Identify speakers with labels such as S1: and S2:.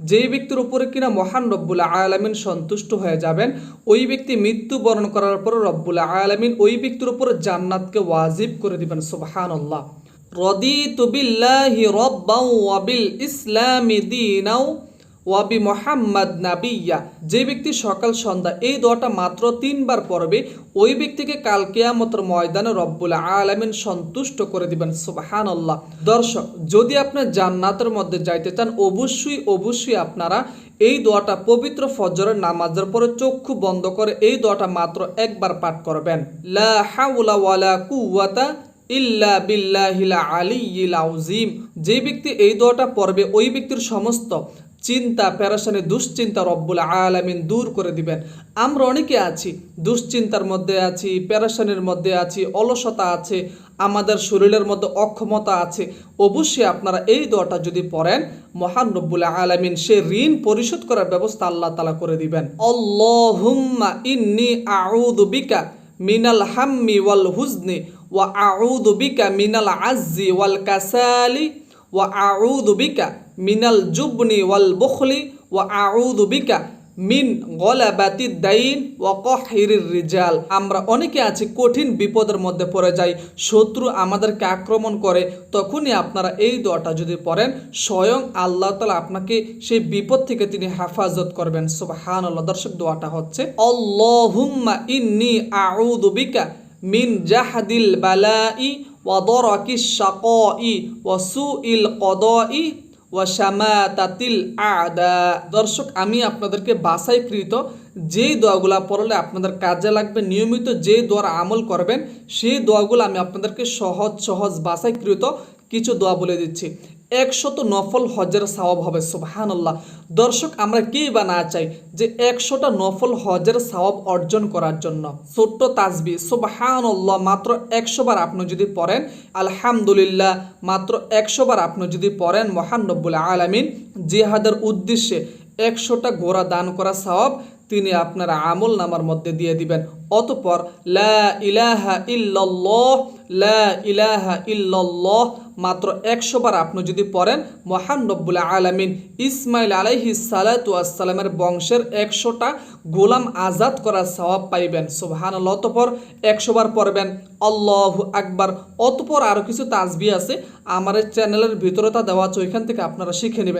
S1: যেই ব্যক্তির উপরে কিনা মহান রব্বুল আয়ালামিন সন্তুষ্ট হয়ে যাবেন, ওই ব্যক্তি মৃত্যুবরণ করার পর রব্বুল আয়ালামিন ওই ব্যক্তির উপর জান্নাতকে ওয়াজিব করে দিবেন, সুবহানাল্লাহ। আল্লাহ রদি তুবিল্লাহি রব্বাউ বিল ইসলামি দীনাও ওয়াবি মোহাম্মদ নাবিয়া। যে ব্যক্তি সকাল, সন্ধ্যা এই দোয়াটা মাত্র তিনবার পড়বে, ওই ব্যক্তিকে কাল কেয়ামতের ময়দানে রব্বুল আলামিন সন্তুষ্ট করে দিবেন সুবাহান আল্লাহ দর্শক, যদি আপনার জান্নাতের মধ্যে যাইতে চান, অবশ্যই অবশ্যই আপনারা এই দোয়াটা পবিত্র ফজরের নামাজের পরে চক্ষু বন্ধ করে এই দোয়াটা মাত্র একবার পাঠ করবেন। লা হাওলা ওয়ালা কুওয়াতা ইল্লা বিল্লাহিল আলিয়িল আউজিম যে ব্যক্তি এই দোয়াটা পড়বে, ওই ব্যক্তির সমস্ত চিন্তা, প্যারাসানি দুশ্চিন্তা রব্বুল আলামিন দূর করে দিবেন। আমরা অনেকে আছি, দুশ্চিন্তার মধ্যে আছি, প্যারাসানির মধ্যে আছি, অলসতা আছে, আমাদের শরীরের মধ্যে অক্ষমতা আছে। অবশ্যই আপনারা এই দোয়াটা যদি পড়েন, মহান রব্বুল আলামিন সে ঋণ পরিশোধ করার ব্যবস্থা আল্লাহ তালা করে দিবেন। আল্লাহুম্মা ইন্নি আউযু বিকা মিনাল হাম্মি ওয়াল হুজনি ওয়া আউযু বিকা মিনাল আজ্জি ওয়াল কাসালি ওয়া আউদুবিকা মিনাল জুবনি ওয়াল বুখলি ওয়া আউযু বিকা মিন গলাবাতি দাইন ওয়া কহিরির রিজাল। আমরা অনেকে আছি, কঠিন বিপদের মধ্যে পড়ে যাই, শত্রু আমাদেরকে আক্রমণ করে, তখনই আপনারা এই দোয়াটা যদি পড়েন, স্বয়ং আল্লাহ তালা আপনাকে সেই বিপদ থেকে তিনি হেফাজত করবেন। সুবহান আল্লাহ দর্শক, দোয়াটা হচ্ছে, আল্লাহুম্মা ইন্নি আউযু বিকা মিন জাহাদিল বালাই শাকাই ওয়া সুইল কদাই ওয়াশামাতাতিল আদা দর্শক, আমি আপনাদেরকে বাসাইকৃত যেই দোয়াগুলা পড়লে আপনাদের কাজে লাগবে, নিয়মিত যে দোয়ার আমল করবেন, সেই দোয়াগুলো আমি আপনাদেরকে সহজ সহজ বাসাইকৃত কিছু দোয়া বলে দিচ্ছি। একশত নফল হজের সওয়াব হবে সুবহান আল্লাহ দর্শক, আমরা কেই বা না চাই যে একশোটা নফল হজের সওয়াব অর্জন করার জন্য। ছোট্ট তাজবি সুবহান আল্লাহ মাত্র একশো বার আপনি যদি পড়েন, আলহামদুলিল্লাহ, মাত্র একশো বার আপনি যদি পড়েন, মহান আলমিন, জিহাদের উদ্দেশ্যে একশোটা ঘোড়া দান করা সওয়াব তিনি আপনার আমল নামার মধ্যে দিয়ে দিবেন। অতপর, লা ইলাহা ইল্লাল্লাহ, লা ইলাহা ইল্লাল্লাহ মাত্র একশো বার আপনি যদি পড়েন, মহান রব্বুল আলমিন ইসমাইল আলাইহি সালাতু আসসালামের বংশের একশোটা গোলাম আজাদ করার সওয়াব পাইবেন। সোহান অতপর একশো বার পড়বেন, আল্লাহ আকবার অতপর আরও কিছু তাজবি আছে, আমার চ্যানেলের ভিতরে তা দেওয়া আছে, ওইখান থেকে আপনারা শিখে নেবেন।